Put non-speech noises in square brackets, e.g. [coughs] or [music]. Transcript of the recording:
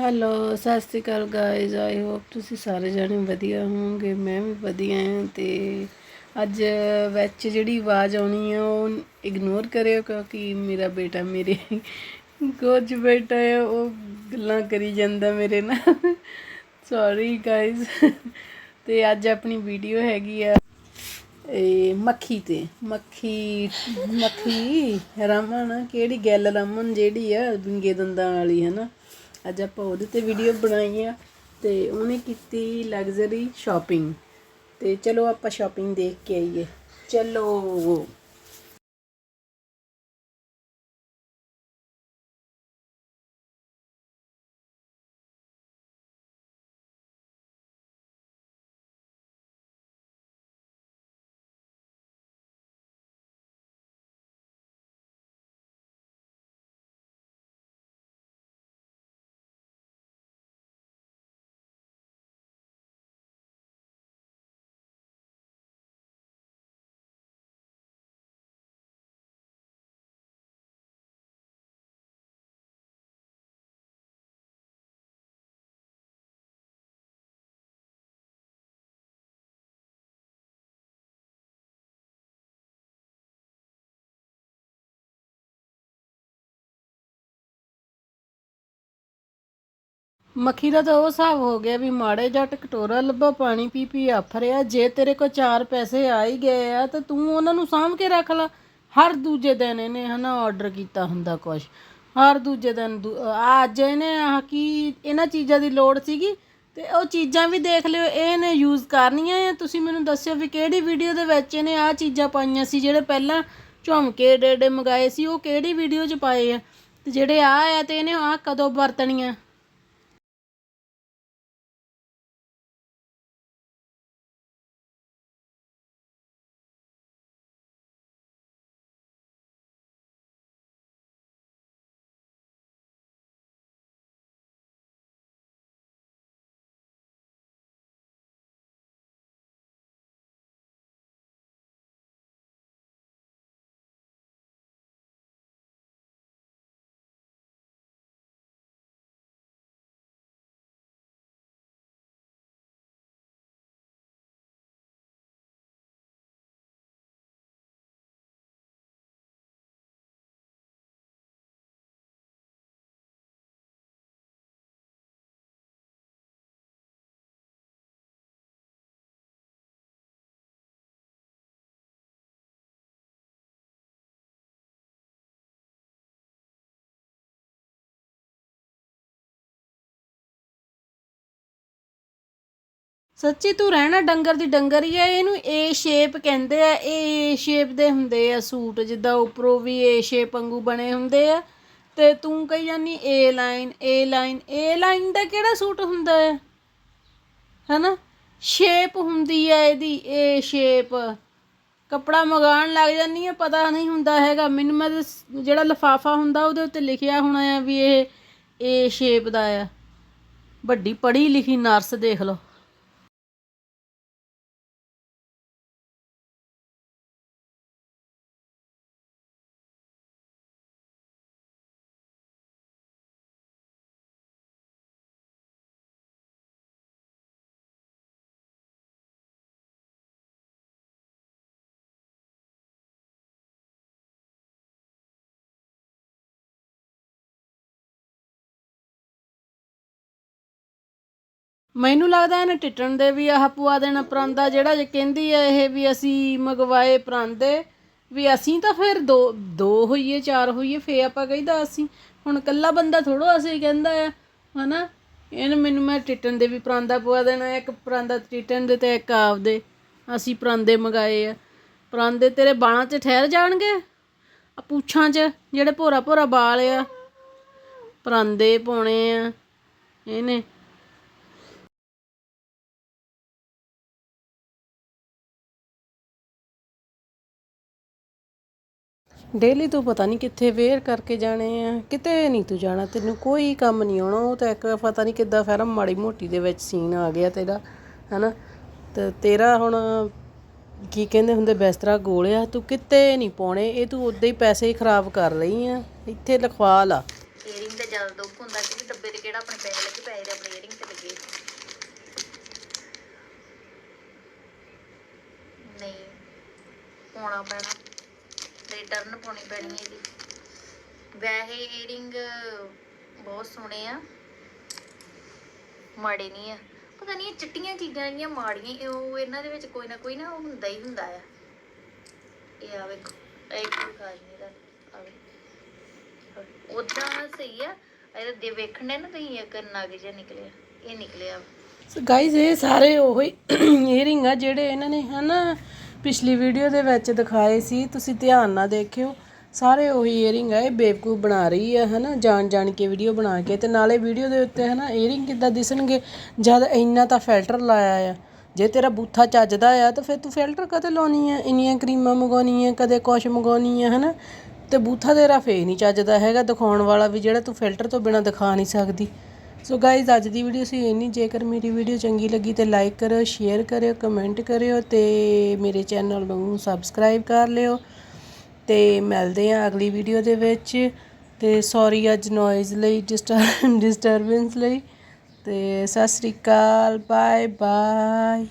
Hello ਸਤਿ ਸ਼੍ਰੀ ਅਕਾਲ guys I hope ਤੁਸੀਂ ਸਾਰੇ ਜਾਣੇ ਵਧੀਆ ਹੋਵੋਗੇ, ਮੈਂ ਵੀ ਵਧੀਆ ਹਾਂ ਤੇ ਅੱਜ ਵਿੱਚ ਜਿਹੜੀ ਆਵਾਜ਼ ਆਉਣੀ ਆ, ਉਹ ਇਗਨੋਰ ਕਰਿਓ ਕਿਉਂਕਿ ਮੇਰਾ ਬੇਟਾ ਮੇਰੇ ਕੁਝ ਬੇਟਾ ਹੈ ਉਹ ਗੱਲਾਂ ਕਰੀ ਜਾਂਦਾ ਮੇਰੇ ਨਾਲ। ਸੌਰੀ ਗਾਇਜ਼ ਤੇ ਅੱਜ ਆਪਣੀ ਵੀਡੀਓ ਹੈਗੀ ਆ, ਇਹ ਮੱਖੀ ਤੇ, ਮੱਖੀ ਮੱਖੀ ਰਮਨ, ਕਿਹੜੀ ਗੱਲ ਰਮਨ ਜਿਹੜੀ ਆ ਵਿੰਗੇ ਦੰਦਾਂ ਵਾਲੀ ਹੈ ਨਾ ਅੱਜ ਆਪਾਂ ਉਹਦੇ ਤੇ ਵੀਡੀਓ ਬਣਾਈ ਆ ਤੇ ਉਹਨੇ ਕੀਤੀ ਲਗਜ਼ਰੀ ਸ਼ਾਪਿੰਗ ਤੇ ਚਲੋ ਆਪਾਂ ਸ਼ਾਪਿੰਗ ਦੇਖ ਕੇ ਆਈਏ। ਚਲੋ। ਮੱਖੀ ਦਾ ਤਾਂ ਉਹ ਹਿਸਾਬ ਹੋ ਗਿਆ ਵੀ ਮਾੜੇ ਜੱਟ ਕਟੋਰਾ ਲੱਭਾ, ਪਾਣੀ ਪੀ ਪੀ ਆਫਰਿਆ ਜੇ ਤੇਰੇ ਕੋਲ ਚਾਰ ਪੈਸੇ ਆ ਹੀ ਗਏ ਆ, ਤਾਂ ਤੂੰ ਉਹਨਾਂ ਨੂੰ ਸਾਂਭ ਕੇ ਰੱਖ ਲੈ। ਹਰ ਦੂਜੇ ਦਿਨ ਇਹਨੇ ਹਨਾ ਆਰਡਰ ਕੀਤਾ ਹੁੰਦਾ ਕੁਛ। ਹਰ ਦੂਜੇ ਦਿਨ ਦੂ- ਆ ਅੱਜ ਇਹਨੇ ਆਹ ਕੀ, ਇਹਨਾਂ ਚੀਜ਼ਾਂ ਦੀ ਲੋੜ ਸੀਗੀ? ਤੇ ਉਹ ਚੀਜ਼ਾਂ ਵੀ ਦੇਖ ਲਿਓ, ਇਹਨੇ ਯੂਜ਼ ਕਰਨੀਆਂ ਆ। ਤੁਸੀਂ ਮੈਨੂੰ ਦੱਸਿਓ ਵੀ ਕਿਹੜੀ ਵੀਡੀਓ ਦੇ ਵਿੱਚ ਇਹਨੇ ਆ ਚੀਜ਼ਾਂ ਪਾਈਆਂ ਸੀ, ਜਿਹੜੇ ਪਹਿਲਾਂ ਝੁਮਕੇ ਡੇਡੇ ਮੰਗਾਏ ਸੀ, ਉਹ ਕਿਹੜੀ ਵੀਡੀਓ 'ਚ ਪਾਏ ਆ? ਤੇ ਜਿਹੜੇ ਆ ਆ ਤੇ ਇਹਨੇ ਆ ਕਦੋਂ ਵਰਤਣੀਆਂ? ਸੱਚੀ ਤੂੰ ਰਹਿਣਾ ਡੰਗਰ ਦੀ ਡੰਗਰ ਹੀ ਆ, ਇਹਨੂੰ ਏ ਸ਼ੇਪ ਕਹਿੰਦੇ ਆ ਇਹ ਏ ਸ਼ੇਪ ਦੇ ਹੁੰਦੇ ਆ ਸੂਟ, ਜਿੱਦਾਂ ਉੱਪਰੋਂ ਵੀ ਏ ਸ਼ੇਪ ਵਾਂਗੂ ਬਣੇ ਹੁੰਦੇ ਆ। ਤੇ ਤੂੰ ਕਹੀ ਜਾਨੀ A line A line A line ਦਾ ਕਿਹੜਾ ਸੂਟ ਹੁੰਦਾ ਹੈ ਹਨਾ? ਸ਼ੇਪ ਹੁੰਦੀ ਹੈ ਇਹਦੀ ਏ ਸ਼ੇਪ ਕੱਪੜਾ ਮੰਗਾਉਣ ਲੱਗ ਜਾਂਦੀ ਆ, ਪਤਾ ਨਹੀਂ ਹੁੰਦਾ ਹੈਗਾ। ਮੈਨੂੰ ਮੈਂ ਜਿਹੜਾ ਲਫਾਫਾ ਹੁੰਦਾ, ਉਹਦੇ ਉੱਤੇ ਲਿਖਿਆ ਹੋਣਾ ਆ ਵੀ ਇਹ ਏ ਸ਼ੇਪ ਦਾ ਆ। ਵੱਡੀ ਪੜ੍ਹੀ ਲਿਖੀ ਨਰਸ ਦੇਖ ਲਓ। ਮੈਨੂੰ ਲੱਗਦਾ ਇਹਨੇ ਟਿੱਟਣ ਦੇ ਵੀ ਆਹ ਪਵਾ ਦੇਣਾ ਪਰਾਂਦਾ ਜਿਹੜਾ ਜੇ ਕਹਿੰਦੀ ਆ ਇਹ ਵੀ ਅਸੀਂ ਮੰਗਵਾਏ ਪਰਾਂਦੇ, ਵੀ ਅਸੀਂ ਤਾਂ ਫਿਰ ਦੋ ਦੋ ਹੋਈਏ, ਚਾਰ ਹੋਈਏ ਫੇ ਆਪਾਂ ਕਹਿੰਦਾ ਅਸੀਂ। ਹੁਣ ਇਕੱਲਾ ਬੰਦਾ ਥੋੜੋ ਅਸੀਂ ਕਹਿੰਦਾ ਆ, ਹਨਾ? ਇਹਨੇ ਮੈਨੂੰ ਮੈਂ ਟਿੱਟਣ ਦੇ ਵੀ ਪਰਾਂਦਾ ਪਵਾ ਦੇਣਾ, ਇੱਕ ਪਰਾਂਦਾ ਟਿੱਟਣ ਦੇ ਤੇ ਇੱਕ ਆਪਦੇ। ਅਸੀਂ ਪਰਾਂਦੇ ਮੰਗਾਏ ਆ। ਪਰਾਂਦੇ ਤੇਰੇ ਬਾਲਾਂ 'ਚ ਠਹਿਰ ਜਾਣਗੇ? ਆ ਪੂਛਾਂ 'ਚ ਜਿਹੜੇ ਭੋਰਾ ਭੋਰਾ ਬਾਲ ਆ, ਪਰਾਂਦੇ ਪਾਉਣੇ ਆ ਇਹਨੇ। ਡੇਲੀ ਤੂੰ ਪਤਾ ਨਹੀਂ ਕਿੱਥੇ ਵੇਅਰ ਕਰਕੇ ਜਾਣੇ ਆ, ਕਿਤੇ ਨਹੀਂ ਤੂੰ ਜਾਣਾ, ਤੈਨੂੰ ਕੋਈ ਕੰਮ ਨਹੀਂ ਆਉਣਾ, ਉਹ ਤਾਂ ਇੱਕ ਪਤਾ ਨਹੀਂ ਕਿੱਦਾਂ ਫਿਲਮ ਮਾੜੀ ਮੋਟੀ ਦੇ ਵਿੱਚ ਸੀਨ ਆ ਗਿਆ ਤੇਰਾ, ਹਨਾ? ਤੇ ਤੇਰਾ ਹੁਣ ਕੀ ਕਹਿੰਦੇ ਹੁੰਦੇ, ਬਿਸਤਰਾ ਗੋਲਿਆ, ਤੂੰ ਕਿਤੇ ਨਹੀਂ ਪਾਉਣੇ, ਇਹ ਤੂੰ ਉਦਾਂ ਹੀ ਪੈਸੇ ਖਰਾਬ ਕਰ ਰਹੀ ਆ, ਇੱਥੇ ਲਿਖਵਾ ਲਾ ਏਅਰਿੰਗ ਤੇ ਜ਼ਿਆਦਾ ਦੁੱਖ ਹੁੰਦਾ ਕਿ ਡੱਬੇ ਤੇ ਕਿਹੜਾ ਆਪਣੇ ਪੈਸੇ ਲੱਗੇ, ਪੈਸੇ ਤੇ ਆਪਣੇ ਏਅਰਿੰਗ ਤੇ ਲੱਗੇ। ਨਹੀਂ, ਪਾਉਣਾ ਪੈਣਾ। ਰਿਟਰਨ ਪਾਉਣੀ ਪੈਣੀ ਹੈ ਇਹਦੀ ਵੈਸੇ ਏਅਰਿੰਗ ਬਹੁਤ ਸੋਹਣੇ ਆ। ਮਾੜੇ ਨਹੀਂ ਆ। ਪਤਾ ਨਹੀਂ ਚਿੱਟੀਆਂ ਚੀਜ਼ਾਂ ਜਿਹੜੀਆਂ ਮਾੜੀਆਂ ਉਹ ਇਹਨਾਂ ਦੇ ਵਿੱਚ ਕੋਈ ਨਾ ਕੋਈ ਨਾ ਹੁੰਦਾ ਹੀ ਹੁੰਦਾ ਆ। ਇਹ ਆ ਵੇਖੋ, ਇਹ ਕੋਈ ਖਾਸ ਨਹੀਂ ਦਾ ਆਵੇ ਉਦਾਂ ਸਹੀ ਆ। ਇਹਦੇ ਦੇ ਵੇਖਣੇ ਨਾ ਤੁਸੀਂ, ਇੱਕ ਨਗ ਜਿਹਾ ਨਿਕਲਿਆ। ਇਹ ਨਿਕਲਿਆ। ਸੋ ਗਾਇਜ਼ ਇਹ ਸਾਰੇ ਉਹੀ [coughs] ਏਅਰਿੰਗ ਆ ਜਿਹੜੇ ਇਹਨਾਂ ਨੇ ਹਨਾ ਪਿਛਲੀ ਵੀਡੀਓ ਦੇ ਵਿੱਚ ਦਿਖਾਏ ਸੀ, ਤੁਸੀਂ ਧਿਆਨ ਨਾਲ ਦੇਖਿਓ, ਸਾਰੇ ਉਹੀ ਏਅਰਿੰਗ ਆ, ਇਹ ਬੇਵਕੂਫ ਬਣਾ ਰਹੀ ਆ, ਹਨਾ ਜਾਣ ਜਾਣ ਕੇ ਵੀਡੀਓ ਬਣਾ ਕੇ, ਤੇ ਨਾਲੇ ਵੀਡੀਓ ਦੇ ਉੱਤੇ, ਹਨਾ ਏਅਰਿੰਗ ਕਿੱਦਾਂ ਦਿਸਣਗੇ, ਜਦ ਇੰਨਾ ਤਾਂ ਫਿਲਟਰ ਲਾਇਆ ਆ, ਜੇ ਤੇਰਾ ਬੂਥਾ ਚੱਜਦਾ ਆ, ਤਾਂ ਫਿਰ ਤੂੰ ਫਿਲਟਰ ਕਦੇ ਲਾਉਣੀ ਆ, ਇੰਨੀਆਂ ਕਰੀਮਾਂ ਮੰਗਾਉਣੀ ਆ ਕਦੇ ਕੁਛ ਮੰਗਾਉਣੀ ਆ ਹਨਾ, ਤੇ ਬੂਥਾ ਤੇਰਾ ਫੇਰ ਨਹੀਂ ਚੱਜਦਾ ਹੈਗਾ, ਦਿਖਾਉਣ ਵਾਲਾ ਵੀ ਜਿਹੜਾ ਤੂੰ ਫਿਲਟਰ ਤੋਂ ਬਿਨਾ ਦਿਖਾ ਨਹੀਂ ਸਕਦੀ। ਸੋ ਗਾਇਜ਼ ਅੱਜ ਦੀ ਵੀਡੀਓ ਸੀ, ਇੰਨੀ ਜੇਕਰ ਮੇਰੀ ਵੀਡੀਓ ਚੰਗੀ ਲੱਗੀ ਤੇ ਲਾਈਕ ਕਰਿਓ ਸ਼ੇਅਰ ਕਰਿਓ ਕਮੈਂਟ ਕਰਿਓ ਤੇ ਮੇਰੇ ਚੈਨਲ ਨੂੰ ਸਬਸਕ੍ਰਾਈਬ ਕਰ ਲਿਓ। ਤੇ ਮਿਲਦੇ ਆ ਅਗਲੀ ਵੀਡੀਓ ਦੇ ਵਿੱਚ। ਤੇ ਸੌਰੀ ਅੱਜ ਨੋਇਜ਼ ਲਈ ਡਿਸਟਰਬੈਂਸ [laughs] ਲਈ। ਤੇ ਸਤਿ ਸ੍ਰੀ ਅਕਾਲ ਬਾਏ ਬਾਏ